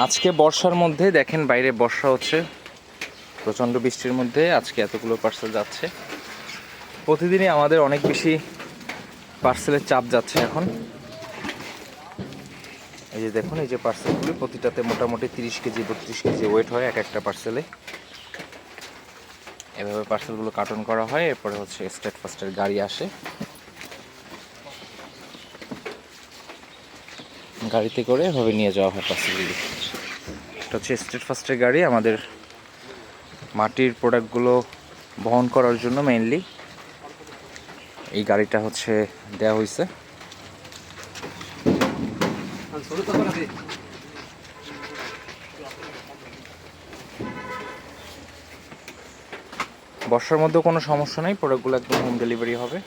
আজকে বর্ষার মধ্যে, দেখেন বাইরে বর্ষা হচ্ছে, প্রচণ্ড বৃষ্টির মধ্যে আজকে এতগুলো পার্সেল যাচ্ছে। প্রতিদিনই আমাদের অনেক বেশি পার্সেলের চাপ যাচ্ছে এখন। এই যে দেখুন, এই যে পার্সেলগুলো প্রতিটাতে মোটামুটি তিরিশ কেজি, বত্রিশ কেজি ওয়েট হয় এক একটা পার্সেলে এভাবে পার্সেলগুলো কার্টন করা হয়, এরপরে হচ্ছে স্টেট ফার্স্টের গাড়ি আসে। গাড়িতে করে এভাবে নিয়ে যাওয়া হয় পার্সেলগুলো এটা হচ্ছে স্টেট ফার্স্টের গাড়ি, আমাদের মাটির প্রোডাক্টগুলো বহন করার জন্য মেইনলি এই গাড়িটা হচ্ছে দেওয়া হয়েছে বর্ষার মধ্যেও কোনো সমস্যা নেই প্রোডাক্টগুলো একদম হোম ডেলিভারি হবে।